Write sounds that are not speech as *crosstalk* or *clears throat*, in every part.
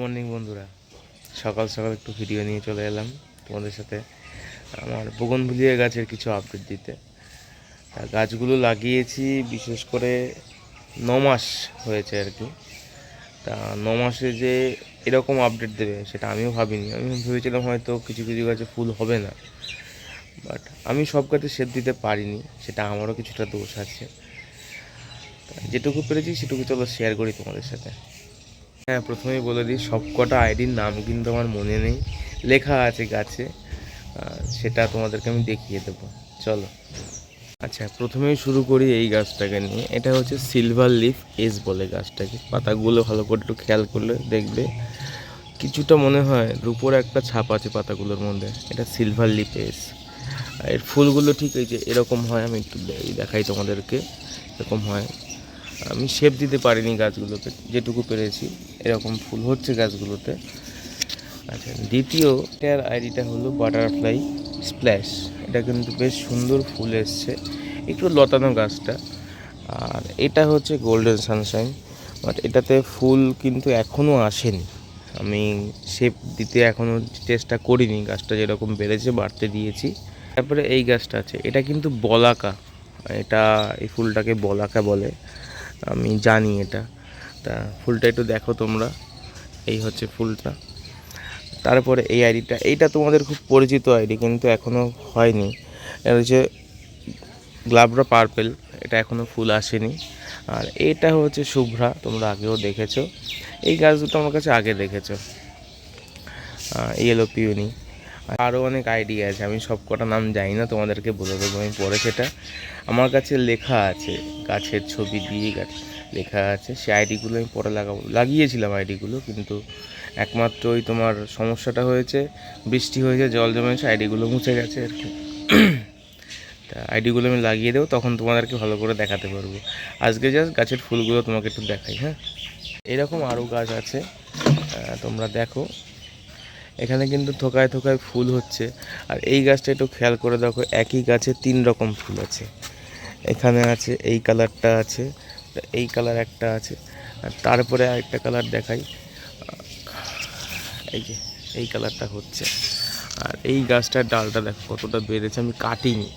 Morning বন্ধুরা। সকাল সকাল একটু ভিডিও নিয়ে চলে এলাম তোমাদের সাথে আমার বগনভুলিয়া গাছের কিছু আপডেট দিতে। গাছগুলো লাগিয়েছি, বিশেষ করে ন মাস হয়েছে আর কি। তা ন মাসে যে এরকম আপডেট দেবে, সেটা আমিও ভাবিনি। আমি ভেবেছিলাম হয়তো কিছু কিছু গাছে ফুল হবে না। বাট আমি সব গাছে শেপ দিতে পারিনি, সেটা আমারও কিছুটা দোষ আছে। যেটুকু পেরেছি সেটুকু চলো শেয়ার করি তোমাদের সাথে। হ্যাঁ প্রথমেই বলে দিই সব কটা আইডির নাম কিন্তু আমার মনে নেই। লেখা আছে গাছে সেটা তোমাদেরকে আমি দেখিয়ে দেবো। চলো। আচ্ছা প্রথমেই শুরু করি এই গাছটাকে নিয়ে। এটা হচ্ছে সিলভার লিফ এস বলে গাছটাকে। পাতাগুলো ভালো করে একটু খেয়াল করলে দেখবে। কিছুটা মনে হয় রূপোর একটা ছাপ আছে পাতাগুলোর মধ্যে। এটা সিলভার লিফ এস এর ফুলগুলো ঠিক এই যে এরকম হয়, আমি একটু দেখাই তোমাদেরকে। এরকম হয়। আমি শেপ দিতে পারিনি গাছগুলোকে, যেটুকু পেরেছি। এরকম ফুল হচ্ছে গাছগুলোতে। আচ্ছা দ্বিতীয় এটার আইডিটা হলো বাটারফ্লাই স্প্ল্যাশ। এটা কিন্তু বেশ সুন্দর ফুল এসছে। একটু লতানো গাছটা। আর এটা হচ্ছে গোল্ডেন সানশাইন। বাট এটাতে ফুল কিন্তু এখনও আসেনি। আমি শেপ দিতে এখনও চেষ্টা করিনি। গাছটা যেরকম বেড়েছে, বাড়তে দিয়েছি। তারপরে এই গাছটা আছে। এটা কিন্তু বলাকা। এটা এই ফুলটাকে বলাকা বলে। আমি জানি এটা। তা ফুলটা একটু দেখো তোমরা। এই হচ্ছে ফুলটা। তারপরে এই আইডিটা, এইটা তোমাদের খুব পরিচিত আইডি, কিন্তু এখনও হয়নি। এটা হচ্ছে গ্লাবরা পার্পেল, এটা এখনও ফুল আসেনি। আর এটা হচ্ছে শুভ্রা, তোমরা আগেও দেখেছ। এই গাছ দুটো আমার কাছে আগে দেখেছ। ইয়েলো পিউনি আরও অনেক আইডিয়া আছে, আমি সব কটা নাম জানি না, তোমাদেরকে বলে দেবো আমি পরে সেটা। আমার কাছে লেখা আছে, গাছের ছবি দিয়ে গাছ লেখা আছে, সে আইডিগুলো আমি পরে লাগাবো। লাগিয়েছিলাম আইডিগুলো, কিন্তু একমাত্র ওই তোমার সমস্যাটা হয়েছে, বৃষ্টি হয়েছে, জল জমেছে, আইডিগুলো মুছে গেছে আর কি। *clears throat* তা আইডিগুলো আমি লাগিয়ে দেবো, তখন তোমাদেরকে ভালো করে দেখাতে পারব। আজকে জাস্ট গাছের ফুলগুলো তোমাকে একটু দেখাই হ্যাঁ? এরকম আরও গাছ আছে তোমরা দেখো। এখানে কিন্তু থোকায় থোকায় ফুল হচ্ছে। আর এই গাছটা একটু খেয়াল করে দেখো, একই গাছে তিন রকম ফুল আছে। এখানে আছে, এই কালারটা আছে, এই কালার একটা আছে, আর তারপরে আরেকটা কালার দেখাই। এই যে, এই কালারটা হচ্ছে। আর এই গাছটার ডালটা দেখো, কতটা বেড়েছে, আমি কাটিনি।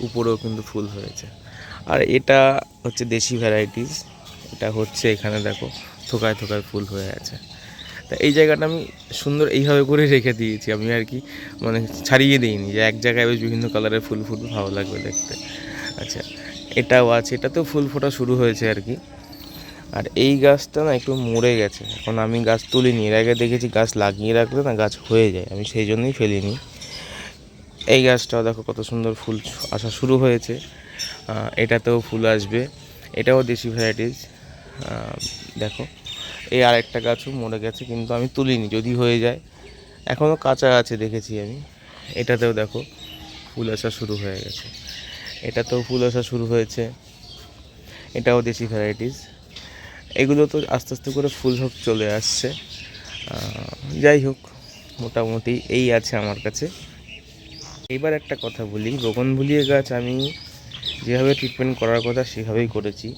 উপরেও কিন্তু ফুল হয়েছে। আর এটা হচ্ছে দেশি ভ্যারাইটিস। এটা হচ্ছে এখানে দেখো, থোকায় থোকায় ফুল হয়ে আছে। তা এই জায়গাটা আমি সুন্দর এইভাবে করে রেখে দিয়েছি। আমি আর কি মানে ছাড়িয়ে দিইনি যে এক জায়গায় বেশ বিভিন্ন কালারের ফুল ফুল ভালো লাগবে দেখতে। আচ্ছা এটাও আছে। এটাতেও ফুল ফোটা শুরু হয়েছে আর কি। আর এই গাছটা না একটু মরে গেছে। এখন আমি গাছ তুলিনি। এর আগে দেখেছি গাছ লাগিয়ে রাখলে না গাছ হয়ে যায়। আমি সেই জন্যই ফেলিনি। এই গাছটাও দেখো কত সুন্দর ফুল আসা শুরু হয়েছে। এটাতেও ফুল আসবে। এটাও দেশি ভ্যারাইটিস দেখো। এই আরেকটা গাছও মরে গেছে, কিন্তু আমি তুলিনি, যদি হয়ে যায়। এখনও কাঁচা আছে দেখেছি আমি। এটাতেও দেখো, ফুল আসা শুরু হয়ে গেছে। এটাতেও ফুল আসা শুরু হয়েছে। এটাও দেশি ভ্যারাইটিস এগুলো তো আস্তে আস্তে করে ফুল সব চলে আসছে। যাই হোক, মোটামুটি এই আছে আমার কাছে। এবার একটা কথা বলি বগনভুলিয়া গাছ আমি যেভাবে ট্রিটমেন্ট করার কথা সেভাবেই করেছি।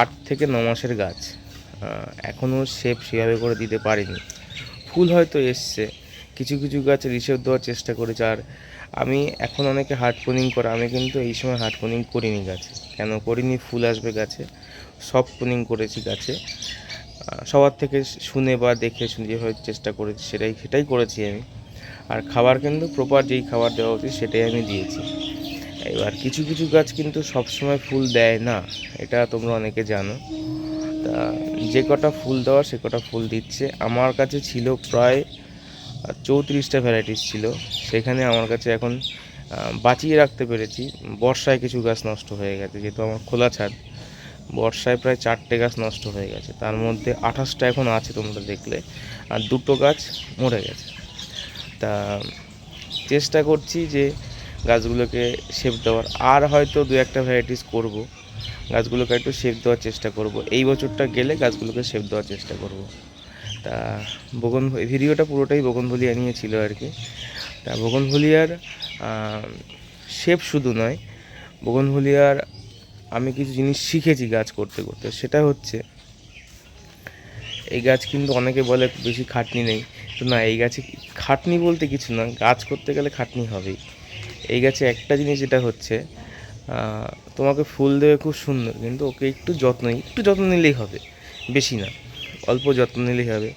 আট থেকে ন মাসের গাছ। এখনও শেপ সেভাবে করে দিতে পারিনি। ফুল হয়তো এসছে, কিছু কিছু গাছ রিসেপ দেওয়ার চেষ্টা করেছে, আর আমি এখন অনেকে হার্ড পোনিং করে, আমি কিন্তু এই সময় হার্ড পোনিং করিনি গাছে। কেন করিনি? ফুল আসবে গাছে, সব পোনিং করেছি গাছে। সবার থেকে শুনে বা দেখে শুনে যেভাবে চেষ্টা করেছি, সেটাই সেটাই করেছি আমি। আর খাবার কিন্তু প্রপার যেই খাবার দেওয়া উচিত, সেটাই আমি দিয়েছি। এবার কিছু কিছু গাছ কিন্তু সবসময় ফুল দেয় না, এটা তোমরা অনেকে জানো। তা যে কটা ফুল দেওয়া সে কটা ফুল দিচ্ছে। আমার কাছে ছিল প্রায় চৌত্রিশটা ভ্যারাইটিস ছিল। সেখানে আমার কাছে এখন বাঁচিয়ে রাখতে পেরেছি। বর্ষায় কিছু গাছ নষ্ট হয়ে গেছে, যেহেতু আমার খোলা ছাদ। বর্ষায় প্রায় চারটে গাছ নষ্ট হয়ে গেছে। তার মধ্যে আঠাশটা এখন আছে তোমরা দেখলে। আর দুটো গাছ মরে গেছে। তা, চেষ্টা করছি যে গাছগুলোকে শেপ দেওয়ার। আর হয়তো দু একটা ভ্যারাইটিস করব। গাছগুলোকে একটু শেপ দেওয়ার চেষ্টা করব। এই বছরটা গেলে গাছগুলোকে শেপ দেওয়ার চেষ্টা করব। তা বগন ভিডিওটা পুরোটাই বগনভলিয়া নিয়ে ছিল আর কি। তা বগনভলিয়ার শেপ শুধু নয় বগনভলিয়ার আমি কিছু জিনিস শিখেছি গাছ করতে করতে। সেটা হচ্ছে, এই গাছ কিন্তু অনেকে বলে বেশি খাটনি নেই। তো না, এই গাছে খাটনি বলতে কিছু না গাছ করতে গেলে খাটনি হবেই। এই গাছে একটা জিনিস যেটা হচ্ছে তোমাকে ফুল দেবে খুব সুন্দর, কিন্তু ওকে একটু যত্ন একটু যত্ন নিলেই হবে, বেশি না, অল্প যত্ন নিলেই হবে।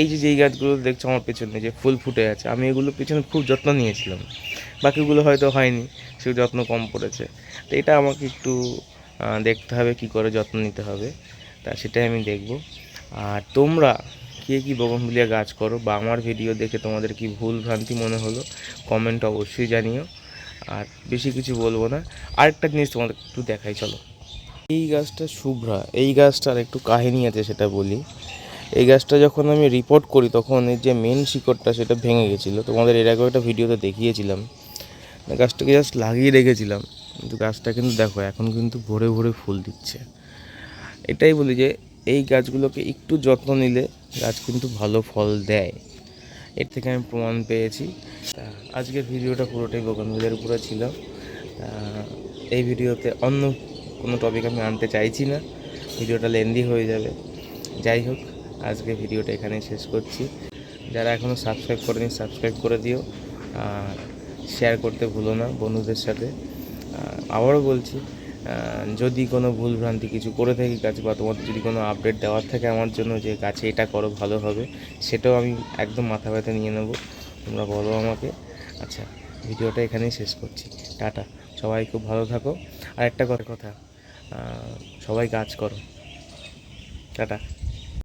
এই যে যেই গাছগুলো দেখছ আমার পেছনে যে ফুল ফুটে আছে, আমি এগুলো পেছনে খুব যত্ন নিয়েছিলাম। বাকিগুলো হয়তো হয়নি, সে যত্ন কম পড়েছে। তো এটা আমাকে একটু দেখতে হবে, কি করে যত্ন নিতে হবে, তা সেটাই আমি দেখব। আর তোমরা কে কী বগনভিলিয়া গাছ করো, বা আমার ভিডিও দেখে তোমাদের কি ভুল ভ্রান্তি মনে হলো কমেন্ট অবশ্যই জানিও। আর বেশি কিছু বলব না। আরেকটা জিনিস তোমাদের একটু দেখাই, চলো। এই গাছটা শুভ্রা। এই গাছটার একটু কাহিনী আছে সেটা বলি। এই গাছটা যখন আমি রিপোর্ট করি, তখন এর যে মেন শিকড়টা সেটা ভেঙে গেছিল। তোমাদের এর আগেও একটা ভিডিওতে দেখিয়েছিলাম। গাছটাকে জাস্ট লাগিয়ে রেখেছিলাম। কিন্তু গাছটা কিন্তু দেখো, এখন কিন্তু ভরে ভরে ফুল দিচ্ছে। এটাই বলি যে, এই গাছগুলোকে একটু যত্ন নিলে গাছ কিন্তু ভালো ফল দেয়। এর থেকে আমি প্রমাণ পেয়েছি। আজকের ভিডিওটা পুরোটাই বোগানভিলের উপরে ছিল। এই ভিডিওতে অন্য কোনো টপিক আমি আনতে চাইছি না। ভিডিওটা লেন্দি হয়ে যাবে। যাই হোক, আজকে ভিডিওটা এখানেই শেষ করছি। যারা এখনও সাবস্ক্রাইব করেনি সাবস্ক্রাইব করে দিও। আর শেয়ার করতে ভুলো না বন্ধুদের সাথে। আবারও বলছি যদি কোনো ভুলভ্রান্তি কিছু করে থাকি গাছ বা তোমাদের যদি কোনো আপডেট দেওয়ার থাকে আমার জন্য যে গাছে এটা করো, ভালো হবে, সেটাও আমি একদম মাথা ব্যথা নিয়ে নেব। তোমরা বলো আমাকে। আচ্ছা ভিডিওটা এখানেই শেষ করছি। টাটা। সবাই খুব ভালো থাকো। আর একটা কথা কথা সবাই কাজ করো। টাটা।